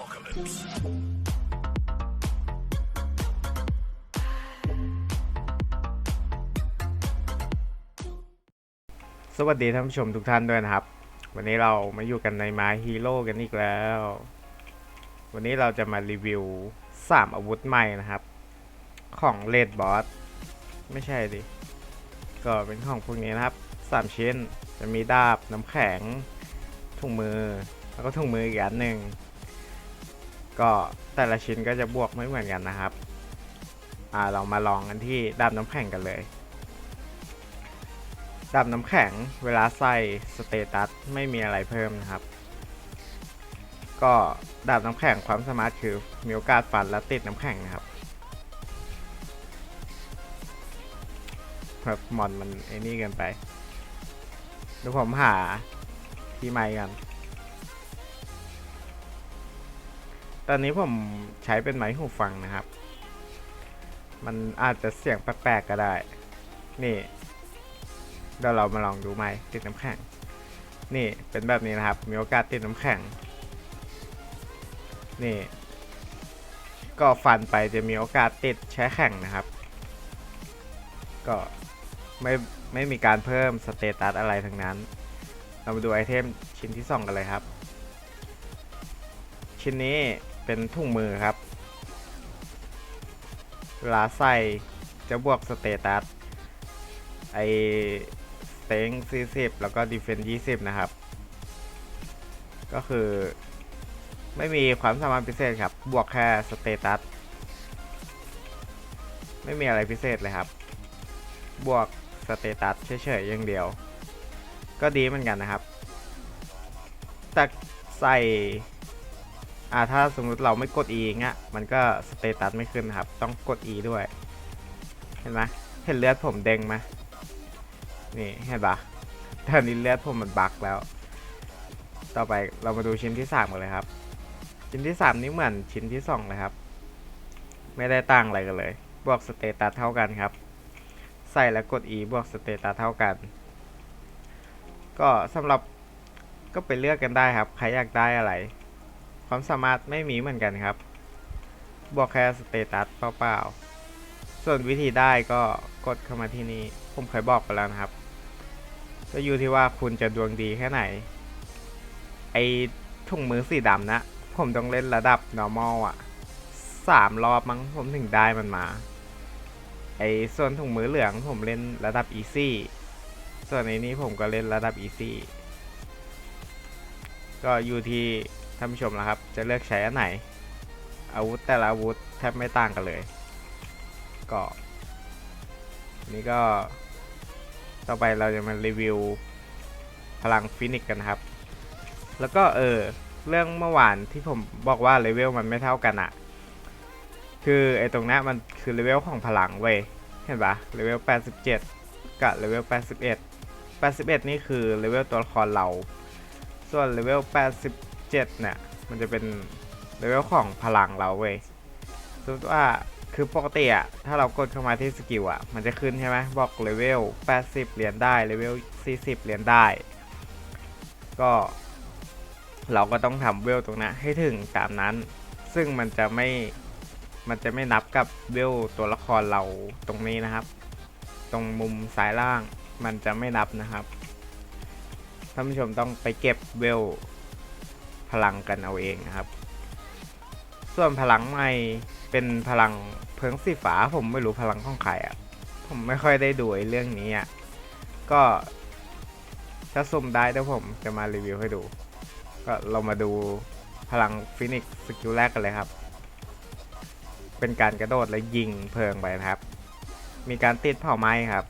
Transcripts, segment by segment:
apocalypse. สวัสดีท่านผู้ชมทุกท่านด้วยนะครับ วันนี้เรามาอยู่กันในมาฮีโร่กันอีกแล้ว วันนี้เราจะมารีวิว 3 อาวุธใหม่นะครับ ของเลดบอสไม่ใช่ดิ ก็เป็นของพวกนี้นะครับ 3 ชิ้นจะมีดาบน้ำแข็งถุงมือ แล้วก็ถุงมืออีกอันหนึ่ง ก็แต่ละชิ้นก็จะบวกไม่เหมือนกันนะครับอ่าเรามาลองกันที่ดาบน้ำแข็งกันเลย ดาบน้ำแข็งเวลาใส่สเตตัสไม่มีอะไรเพิ่มนะครับ ก็ดาบน้ำแข็งความสามารถคือมีโอกาสฟันและติดน้ำแข็งนะครับแบบมอนมันไอ้นี่เกินไปเดี๋ยวผมหาที่ไมค์กัน ตอนนี้ผมใช้เป็นไม้หูฟังนะครับ มันอาจจะเสียงแปลกๆก็ได้ นี่ เดี๋ยวเรามาลองดูไหมติดน้ำแข็ง นี่เป็นแบบนี้นะครับ มีโอกาสติดน้ำแข็ง นี่ ก็ฟันไปจะมีโอกาสติดแช่แข็งนะครับ ก็ไม่ไม่มีการเพิ่มสเตตัสอะไรทั้งนั้น เรามาดูไอเทมชิ้นที่ 2 กันเลยครับ ชิ้นนี้ เป็นถุงมือครับ เวลาใส่จะบวกสเตตัสไอสเต็ง40 แล้วก็ดีเฟน20 นะครับ ก็คือ ไม่มีความสามารถพิเศษครับ บวกแค่สเตตัสไม่มีอะไรพิเศษเลยครับ บวกสเตตัสเฉยๆอย่างเดียว ก็ดีเหมือนกันนะครับแต่ใส่ อ่าถ้าสมมติเราไม่กด E เงี้ยมันก็สเตตัสไม่ขึ้นครับ ต้องกด E ด้วย เห็นไหมเห็นเลือดผมเด้งไหมนี่เห็นปะตอนนี้เลือดผมมันบักแล้ว ต่อไปเรามาดูชิ้นที่สามกันเลยครับ ชิ้นที่สามนี่เหมือนชิ้นที่สองเลยครับ ไม่ได้ต่างอะไรกันเลยบวกสเตตัสเท่ากันครับ ใส่แล้วกด E บวกสเตตัสเท่ากัน ก็สำหรับก็ไปเลือกกันได้ครับ ใครอยากได้อะไร ความสามารถไม่มีเหมือนกันครับบวกแค่สเตตัสเปล่าๆ ส่วนวิธีได้ก็กดเข้ามาที่นี่ ผมเคยบอกไปแล้วนะครับ ก็อยู่ที่ว่าคุณจะดวงดีแค่ไหน ไอถุงมือสีดำนะ ผมต้องเล่นระดับ normal อะสามรอบมั้งผมถึงได้มันมา ไอส่วนถุงมือเหลืองผมเล่นระดับ easy ส่วนในนี้ผมก็เล่นระดับ easy ก็อยู่ที่ ท่านผู้ชมนะครับ จะเลือกใช้อันไหน อาวุธแต่ละอาวุธแทบไม่ต่างกันเลย ก็นี่ก็ ต่อไปเราจะมารีวิวพลังฟินิกกันครับ แล้วก็เออเรื่องเมื่อวานที่ผมบอกว่าเลเวลมันไม่เท่ากันอะคือไอ้ตรงนี้มันคือเลเวลของพลังเว้ยเห็นปะเลเวล 87 กับเลเวล 81 81 นี่คือเลเวลตัวละครเรา ส่วนเลเวล 7เนี่ยมันจะเป็นเลเวลของพลังเราเว้ยสมมติว่าคือปกติอะถ้าเรากดเข้ามาที่สกิลอะมันจะขึ้นใช่ไหมบอกเลเวล 80 เหรียญได้เลเวล 40 เหรียญได้ ก็ เราก็ต้องทำเวลตรงนั้นให้ถึงตามนั้น ซึ่งมันจะไม่มันจะไม่นับกับเวลตัวละครเราตรงนี้นะครับ ตรงมุมซ้ายล่างมันจะไม่นับนะครับท่านผู้ชมต้องไปเก็บเวล พลังกันเอาเองนะครับ ส่วนพลังใหม่เป็นพลังเพิงสีฟ้าผมไม่รู้พลังของใครอะ ผมไม่ค่อยได้ดูไอ้เรื่องนี้อะ ก็ถ้าสุ่มได้เดี๋ยวผมจะมารีวิวให้ดู ก็เรามาดูพลังฟินิกสกิลแรกกันเลยครับ เป็นการกระโดดและยิงเพลิงไปนะครับ มีการติดเผาไม้ครับ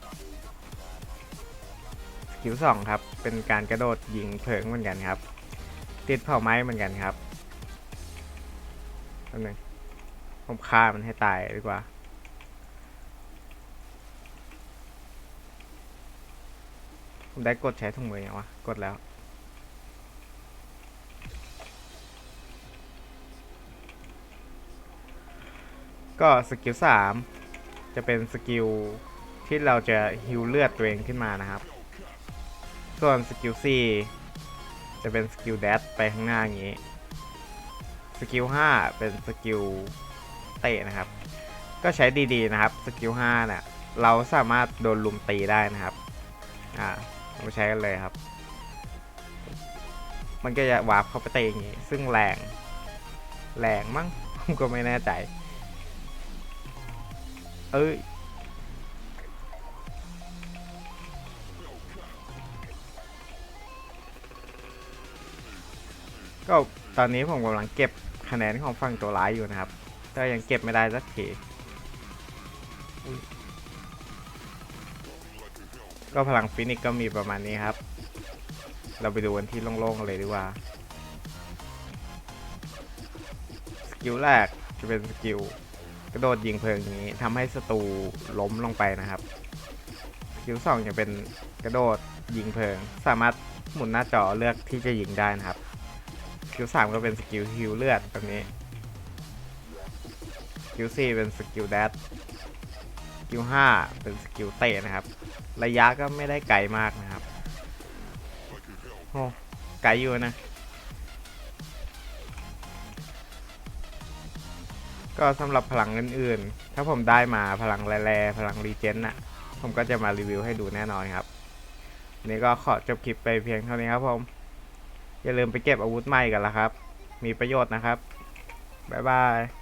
สกิลสองครับ เป็นการกระโดดยิงเพลิงเหมือนกันครับ ติดเผาไม้เหมือนกันครับอันนึงผมฆ่ามันให้ตายดีกว่า ผมได้กดใช้ถุงมือยังวะ กดแล้ว ก็สกิลสามจะเป็นสกิลที่เราจะฮิวเลือดตัวเองขึ้นมานะครับ ส่วนสกิล4 จะเป็นสกิลแดชไปข้างหน้าอย่างนี้ สกิล5เป็นสกิลเตะนะครับ ก็ใช้ดีๆนะครับ สกิล5เนี่ยเราสามารถโดนลุมตีได้นะครับ อ่าเราใช้กันเลยครับ มันก็จะวาร์ปเข้าไปเตะอย่างงี้ ซึ่งแรง แรงมั้งผมก็ไม่แน่ใจ เอ้ย ก็ตอนนี้ผมกำลังเก็บคะแนนของฝั่งตัวร้ายอยู่นะครับก็ยังเก็บไม่ได้สักทีก็พลังฟินิกก็มีประมาณนี้ครับ เราไปดูกันที่โล่งๆเลยดีกว่า สกิลแรกจะเป็นสกิลกระโดดยิงเพลิงนี้ทำให้ศัตรูล้มลงไปนะครับ สกิลสองจะเป็นกระโดดยิงเพลิง สามารถหมุนหน้าจอเลือกที่จะยิงได้นะครับ สกิลสามก็เป็นสกิลฮิวเลือดแบบนี้สกิลสี่เป็นสกิลแดดสกิลห้าเป็นสกิลเตะนะครับ ระยะก็ไม่ได้ไกลมากนะครับโอ้ไกลอยู่นะก็สำหรับพลังอื่นๆ ถ้าผมได้มาพลังแร่พลังรีเจนน่ะ ผมก็จะมารีวิวให้ดูแน่นอนครับ นี่ก็ขอจบคลิปไปเพียงเท่านี้ครับผม อย่าลืมไปเก็บอาวุธใหม่กันละครับ มีประโยชน์นะครับ บ๊ายบาย